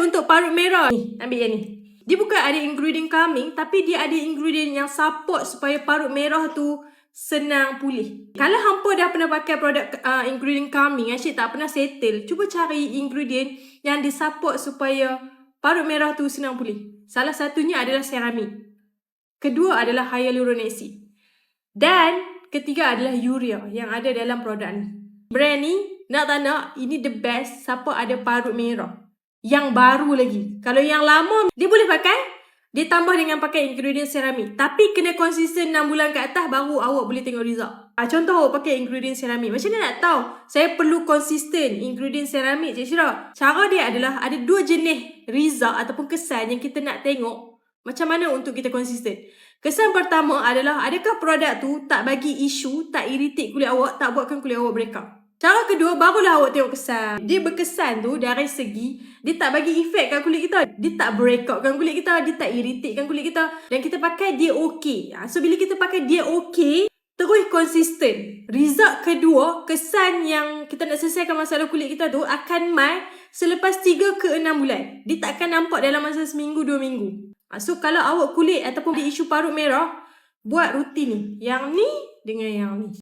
Untuk parut merah ni, ambil yang ni. Dia bukan ada ingredient calming, tapi dia ada ingredient yang support supaya parut merah tu senang pulih. Kalau hampa dah pernah pakai produk uh, ingredient calming, asyik tak pernah settle, cuba cari ingredient yang disupport supaya parut merah tu senang pulih. Salah satunya adalah ceramide. Kedua adalah hyaluronic acid. Dan ketiga adalah urea yang ada dalam produk ni. Brand ni, nak tak nak, ini the best siapa ada parut merah. Yang baru lagi. Kalau yang lama, dia boleh pakai. Dia tambah dengan pakai ingredient ceramide. Tapi kena konsisten 6 bulan ke atas baru awak boleh tengok result. Ah, contoh awak pakai ingredient ceramide. Macam mana nak tahu? Saya perlu konsisten ingredient ceramide, Cik Syirah. Cara dia adalah ada dua jenis result ataupun kesan yang kita nak tengok. Macam mana untuk kita konsisten. Kesan pertama adalah adakah produk tu tak bagi isu, tak irritate kulit awak, tak buatkan kulit awak break out. Cara kedua, barulah awak tengok kesan. Dia berkesan tu dari segi, dia tak bagi efek kat kulit kita. Dia tak break out kan kulit kita. Dia tak irritate kan kulit kita. Dan kita pakai dia okey. Ha, So, bila kita pakai dia okey, terus konsisten. Result kedua, kesan yang kita nak selesaikan masalah kulit kita tu akan mai selepas 3 ke 6 bulan. Dia tak akan nampak dalam masa seminggu, 2 minggu. Ha, So, kalau awak kulit ataupun ada isu parut merah, buat rutin ni. Yang ni dengan yang ni.